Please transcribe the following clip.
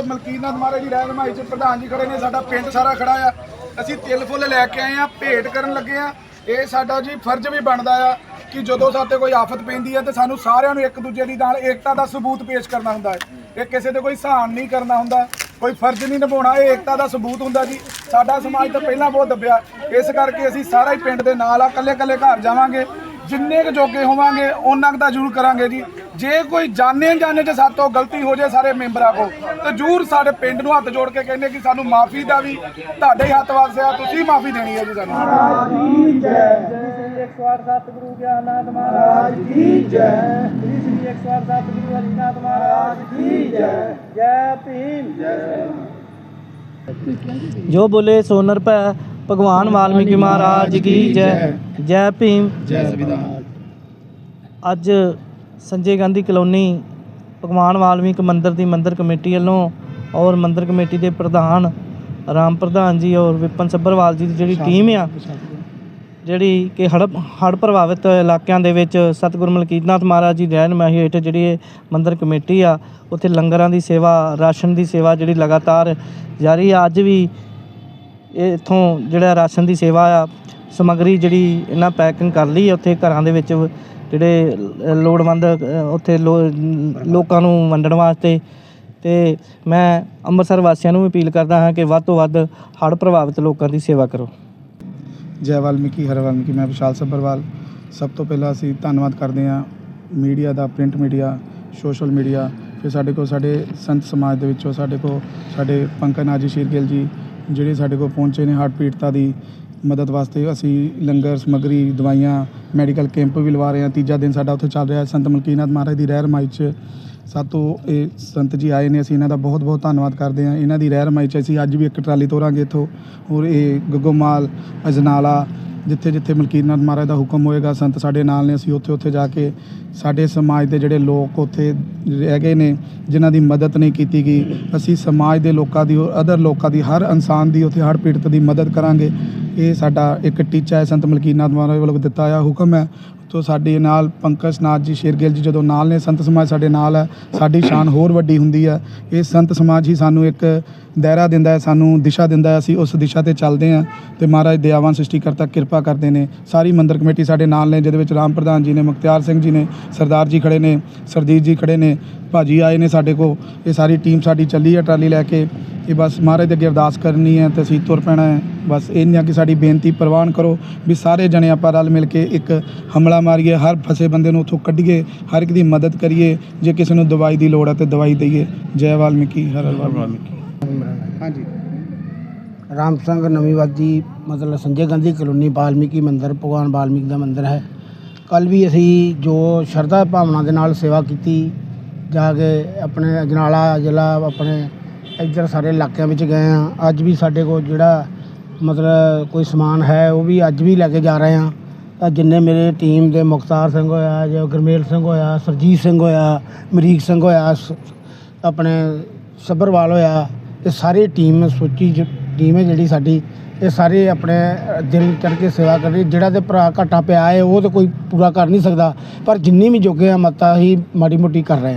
ਮਲਕੀਰਨਾਥ ਮਹਾਰਾਜ ਦੀ ਰਹਿਨਮਾਈ ਚ ਪ੍ਰਧਾਨ ਜੀ ਖੜੇ ਨੇ, ਸਾਡਾ ਪਿੰਡ ਸਾਰਾ ਖੜਾ ਆ। ਅਸੀਂ ਤਿਲ ਫੁੱਲ ਲੈ ਕੇ ਆਏ ਆ, ਭੇਟ ਕਰਨ ਲੱਗੇ ਆ। ਇਹ ਸਾਡਾ ਜੀ ਫਰਜ਼ ਵੀ ਬਣਦਾ ਆ ਕਿ ਜਦੋਂ ਸਾਡੇ ਕੋਈ ਆਫਤ ਪੈਂਦੀ ਹੈ ਤੇ ਸਾਨੂੰ ਸਾਰਿਆਂ ਨੂੰ ਇੱਕ ਦੂਜੇ ਦੀ ਨਾਲ ਏਕਤਾ ਦਾ ਸਬੂਤ ਪੇਸ਼ ਕਰਨਾ ਹੁੰਦਾ ਹੈ। ਇਹ ਕਿਸੇ ਤੇ ਕੋਈ ਸਹਾਨ ਨਹੀਂ ਕਰਨਾ ਹੁੰਦਾ, ਕੋਈ ਫਰਜ਼ ਨਹੀਂ ਨਿਭਾਉਣਾ, ਇਹ ਏਕਤਾ ਦਾ ਸਬੂਤ ਹੁੰਦਾ ਜੀ। ਸਾਡਾ ਸਮਾਜ ਤਾਂ ਪਹਿਲਾਂ ਬਹੁਤ ਦੱਬਿਆ। ਇਸ ਕਰਕੇ ਅਸੀਂ ਸਾਰਾ ਹੀ ਪਿੰਡ ਦੇ ਨਾਲ ਆ ਕੱਲੇ ਕੱਲੇ ਘਰ ਜਾਵਾਂਗੇ। ਜਿੰਨੇ ਕੁ ਜੋਗੇ ਹੋਵਾਂਗੇ ਉਹਨਾਂ ਕੁ ਤਾਂ ਜ਼ਰੂਰ ਕਰਾਂਗੇ ਜੀ। ਜੇ ਕੋਈ ਜਾਣੇ ਜਾਣੇ ਤੋਂ ਗਲਤੀ ਹੋ ਜਾਏ ਸਾਰੇ ਮੈਂਬਰਾਂ ਕੋ ਤੇ ਜ਼ਰੂਰ ਸਾਡੇ ਪਿੰਡ ਨੂੰ ਹੱਥ ਜੋੜ ਕੇ ਕਹਿੰਦੇ ਕਿ ਸਾਨੂੰ ਮਾਫੀ ਦਾ ਵੀ ਤੁਹਾਡੇ ਹੀ ਹੱਥ ਵਾਸਿਆ ਤੁਸੀਂ ਮਾਫੀ ਦੇਣੀ ਹੈ ਜੀ ਸਾਨੂੰ। ਸ੍ਰੀ 108 ਸਤਿਗੁਰੂ ਗਿਆਨਨਾਥ ਮਹਾਰਾਜ। ਕੀ ਜੈ? ਸ੍ਰੀ ਸ੍ਰੀ 108 ਸਤਿਗੁਰੂ ਹਰੀਨਾਥ ਮਹਾਰਾਜ। ਕੀ ਜੈ? ਜੈ ਭੀਮ। ਜੋ ਬੋਲੇ ਸੋ ਨਰ ਭੈ ਭਗਵਾਨ ਵਾਲਮੀਕੀ ਮਹਾਰਾਜ ਕੀ ਜੈ? ਜੈ ਭੀਮ। ਜੈ ਸੰਵਿਧਾਨ। ਅੱਜ ਸੰਜੇ ਗਾਂਧੀ ਕਲੋਨੀ ਭਗਵਾਨ ਵਾਲਮੀਕ ਮੰਦਿਰ ਦੀ ਮੰਦਿਰ ਕਮੇਟੀ ਵੱਲੋਂ ਔਰ ਮੰਦਿਰ ਕਮੇਟੀ ਦੇ ਪ੍ਰਧਾਨ ਰਾਮ ਪ੍ਰਧਾਨ ਜੀ ਔਰ ਵਿਪਨ ਸੱਭਰਵਾਲ ਜੀ ਦੀ ਜਿਹੜੀ ਟੀਮ ਆ ਜਿਹੜੀ ਕਿ ਹੜ੍ਹ ਹੜ੍ਹ ਪ੍ਰਭਾਵਿਤ ਇਲਾਕਿਆਂ ਦੇ ਵਿੱਚ ਸਤਿਗੁਰੂ ਮਲਕੀਤਨਾਥ ਮਹਾਰਾਜ ਜੀ ਦੀ ਰਹਿਨਮਾਈ ਹੇਠ ਜਿਹੜੀ ਇਹ ਮੰਦਿਰ ਕਮੇਟੀ ਆ ਉੱਥੇ ਲੰਗਰਾਂ ਦੀ ਸੇਵਾ ਰਾਸ਼ਨ ਦੀ ਸੇਵਾ ਜਿਹੜੀ ਲਗਾਤਾਰ ਜਾਰੀ ਆ ਅੱਜ ਵੀ ਇਹ ਇੱਥੋਂ ਜਿਹੜਾ ਰਾਸ਼ਨ ਦੀ ਸੇਵਾ ਆ ਸਮੱਗਰੀ ਜਿਹੜੀ ਇਹਨਾਂ ਪੈਕਿੰਗ ਕਰ ਲਈ ਹੈ ਉੱਥੇ ਘਰਾਂ ਦੇ ਵਿੱਚ ਜਿਹੜੇ ਲੋੜਵੰਦ ਉੱਥੇ ਲੋ- ਲੋਕਾਂ ਨੂੰ ਵੰਡਣ ਵਾਸਤੇ। ਅਤੇ ਮੈਂ ਅੰਮ੍ਰਿਤਸਰ ਵਾਸੀਆਂ ਨੂੰ ਵੀ ਅਪੀਲ ਕਰਦਾ ਹਾਂ ਕਿ ਵੱਧ ਤੋਂ ਵੱਧ ਹੜ੍ਹ ਪ੍ਰਭਾਵਿਤ ਲੋਕਾਂ ਦੀ ਸੇਵਾ ਕਰੋ। ਜੈ ਵਾਲਮੀਕੀ, ਹਰ ਵਾਲਮੀਕੀ। ਮੈਂ ਵਿਸ਼ਾਲ ਸੱਭਰਵਾਲ। ਸਭ ਤੋਂ ਪਹਿਲਾਂ ਅਸੀਂ ਧੰਨਵਾਦ ਕਰਦੇ ਹਾਂ ਮੀਡੀਆ ਦਾ, ਪ੍ਰਿੰਟ ਮੀਡੀਆ, ਸੋਸ਼ਲ ਮੀਡੀਆ, ਫਿਰ ਸਾਡੇ ਕੋਲ ਸਾਡੇ ਸੰਤ ਸਮਾਜ ਦੇ ਵਿੱਚੋਂ ਸਾਡੇ ਕੋਲ ਸਾਡੇ ਪੰਕਜ ਨਾਜੀ ਸ਼ੀਰਗਿੱਲ ਜੀ, ਜਿਹੜੇ ਸਾਡੇ ਕੋਲ ਪਹੁੰਚੇ ਨੇ ਹੜ੍ਹ ਪੀੜਤਾ ਦੀ। ਮਦਦ ਵਾਸਤੇ ਅਸੀਂ ਲੰਗਰ, ਸਮੱਗਰੀ, ਦਵਾਈਆਂ, ਮੈਡੀਕਲ ਕੈਂਪ ਵੀ ਲਵਾ ਰਹੇ ਹਾਂ। ਤੀਜਾ ਦਿਨ ਸਾਡਾ ਉੱਥੇ ਚੱਲ ਰਿਹਾ ਸੰਤ ਮਲਕੀਨਾਥ ਮਹਾਰਾਜ ਦੀ ਰਹਿ ਰਮਾਈ 'ਚ। ਸਾਤੋਂ ਇਹ ਸੰਤ ਜੀ ਆਏ ਨੇ, ਅਸੀਂ ਇਹਨਾਂ ਦਾ ਬਹੁਤ ਬਹੁਤ ਧੰਨਵਾਦ ਕਰਦੇ ਹਾਂ। ਇਹਨਾਂ ਦੀ ਰਹਿ ਰਮਾਈ 'ਚ ਅਸੀਂ ਅੱਜ ਵੀ ਇੱਕ ਟਰਾਲੀ ਤੋਰਾਂਗੇ ਇੱਥੋਂ। ਹੋਰ ਇਹ ਗੱਗੋਮਾਲ, ਅਜਨਾਲਾ ਜਿੱਥੇ ਜਿੱਥੇ ਮਲਕੀਰਨਾਥ ਮਹਾਰਾਜ ਦਾ ਹੁਕਮ ਹੋਏਗਾ, ਸੰਤ ਸਾਡੇ ਨਾਲ ਨੇ, ਅਸੀਂ ਉੱਥੇ ਉੱਥੇ ਜਾ ਕੇ ਸਾਡੇ ਸਮਾਜ ਦੇ ਜਿਹੜੇ ਲੋਕ ਉੱਥੇ ਹੈਗੇ ਨੇ, ਜਿਨ੍ਹਾਂ ਦੀ ਮਦਦ ਨਹੀਂ ਕੀਤੀ ਗਈ, ਅਸੀਂ ਸਮਾਜ ਦੇ ਲੋਕਾਂ ਦੀ, ਅਦਰ ਲੋਕਾਂ ਦੀ, ਹਰ ਇਨਸਾਨ ਦੀ ਉੱਥੇ, ਹਰ ਪੀੜਤ ਦੀ ਮਦਦ ਕਰਾਂਗੇ। ਇਹ ਸਾਡਾ ਇੱਕ ਟੀਚਾ ਹੈ, ਸੰਤ ਮਲਕੀਰਨਾਥ ਮਹਾਰਾਜ ਵੱਲੋਂ ਦਿੱਤਾ ਹੋਇਆ ਹੁਕਮ ਹੈ। ਤੋਂ ਸਾਡੇ ਨਾਲ ਪੰਕਜ ਨਾਥ ਜੀ ਸ਼ੇਰਗਿੱਲ ਜੀ ਜਦੋਂ ਨਾਲ ਨੇ, ਸੰਤ ਸਮਾਜ ਸਾਡੇ ਨਾਲ ਹੈ, ਸਾਡੀ ਸ਼ਾਨ ਹੋਰ ਵੱਡੀ ਹੁੰਦੀ ਹੈ। ਇਹ ਸੰਤ ਸਮਾਜ ਹੀ ਸਾਨੂੰ ਇੱਕ ਦਾਇਰਾ ਦਿੰਦਾ ਹੈ, ਸਾਨੂੰ ਦਿਸ਼ਾ ਦਿੰਦਾ ਹੈ, ਅਸੀਂ ਉਸ ਦਿਸ਼ਾ ਤੇ ਚੱਲਦੇ ਹਾਂ। ਤੇ ਮਹਾਰਾਜ, ਦਇਆਵਾਨ ਸ੍ਰਿਸ਼ਟੀ ਕਰਤਾ ਕਿਰਪਾ ਕਰਦੇ ਨੇ। ਸਾਰੀ ਮੰਦਰ ਕਮੇਟੀ ਸਾਡੇ ਨਾਲ ਨੇ, ਜਿਹਦੇ ਵਿੱਚ ਰਾਮ ਪ੍ਰਧਾਨ ਜੀ ਨੇ, ਮੁਖਤਿਆਰ ਸਿੰਘ ਜੀ ਨੇ, ਸਰਦਾਰ ਜੀ ਖੜੇ ਨੇ ਸਰਦੀਪ ਜੀ ਖੜੇ ਨੇ, ਭਾਜੀ ਆਏ ਨੇ ਸਾਡੇ ਕੋ ਇਹ ਸਾਰੀ ਟੀਮ ਸਾਡੀ ਚੱਲੀ ਹੈ ਟਰਾਲੀ ਲੈ ਕੇ। ਇਹ ਬਸ ਮਹਾਰਾਜ ਦੇ ਅੱਗੇ ਅਰਦਾਸ ਕਰਨੀ ਹੈ ਤੇ ਅਸੀਂ ਤੁਰ ਪੈਣਾ ਹੈ। ਬਸ ਇਹ ਨਹੀਂ ਆ ਕਿ ਸਾਡੀ ਬੇਨਤੀ ਪ੍ਰਵਾਨ ਕਰੋ ਵੀ ਸਾਰੇ ਜਣੇ ਆਪਾਂ ਰਲ ਮਿਲ ਕੇ ਇੱਕ ਹਮਲਾ ਮਾਰੀਏ, ਹਰ ਫਸੇ ਬੰਦੇ ਨੂੰ ਉੱਥੋਂ ਕੱਢੀਏ, ਹਰ ਇੱਕ ਦੀ ਮਦਦ ਕਰੀਏ, ਜੇ ਕਿਸੇ ਨੂੰ ਦਵਾਈ ਦੀ ਲੋੜ ਹੈ ਤੇ ਦਵਾਈ ਦਈਏ। ਜੈ ਵਾਲਮੀਕੀ, ਹਰ ਹਰ ਵਾਲਮੀਕੀ। ਹਾਂਜੀ। ਰਾਮ ਸਿੰਘ ਨਵੀਂਵਾਦੀ, ਮਤਲਬ ਸੰਜੇ ਗਾਂਧੀ ਕਲੋਨੀ ਵਾਲਮੀਕੀ ਮੰਦਿਰ, ਭਗਵਾਨ ਵਾਲਮੀਕੀ ਦਾ ਮੰਦਿਰ ਹੈ। ਕੱਲ ਵੀ ਅਸੀਂ ਜੋ ਸ਼ਰਧਾ ਭਾਵਨਾ ਦੇ ਨਾਲ ਸੇਵਾ ਕੀਤੀ, ਜਾ ਕੇ ਆਪਣੇ ਅਜਨਾਲਾ ਜ਼ਿਲ੍ਹਾ, ਆਪਣੇ ਇੱਧਰ ਸਾਰੇ ਇਲਾਕਿਆਂ ਵਿੱਚ ਗਏ ਹਾਂ। ਅੱਜ ਵੀ ਸਾਡੇ ਕੋਲ ਜਿਹੜਾ ਮਤਲਬ ਕੋਈ ਸਮਾਨ ਹੈ, ਉਹ ਵੀ ਅੱਜ ਵੀ ਲੈ ਕੇ ਜਾ ਰਹੇ ਹਾਂ। ਤਾਂ ਜਿੰਨੇ ਮੇਰੇ ਟੀਮ ਦੇ ਮੁਖਤਾਰ ਸਿੰਘ ਹੋਇਆ, ਜਾਂ ਗੁਰਮੇਲ ਸਿੰਘ ਹੋਇਆ, ਸਰਜੀਤ ਸਿੰਘ ਹੋਇਆ, ਮਰੀਕ ਸਿੰਘ ਹੋਇਆ, ਸ- ਆਪਣੇ ਸੱਭਰਵਾਲ ਹੋਇਆ, ਇਹ ਸਾਰੀ ਟੀਮ ਸੋਚੀ ਜ- ਟੀਮ ਹੈ ਜਿਹੜੀ ਸਾਡੀ ਇਹ ਸਾਰੇ ਆਪਣੇ ਅ, ਦਿਲ ਚੜ ਕੇ ਸੇਵਾ ਕਰ ਰਹੀ ਜਿਹੜਾ ਤੇ ਭਰਾ ਘਾਟਾ ਪਿਆ ਹੈ ਉਹ ਤਾਂ ਕੋਈ ਪੂਰਾ ਕਰ ਨਹੀਂ ਸਕਦਾ। ਪਰ ਜਿੰਨੀ ਵੀ ਜੋਗੇ ਆ ਮਤਾ ਹੀ ਮਾੜੀ ਮੋਟੀ ਕਰ ਰਹੇ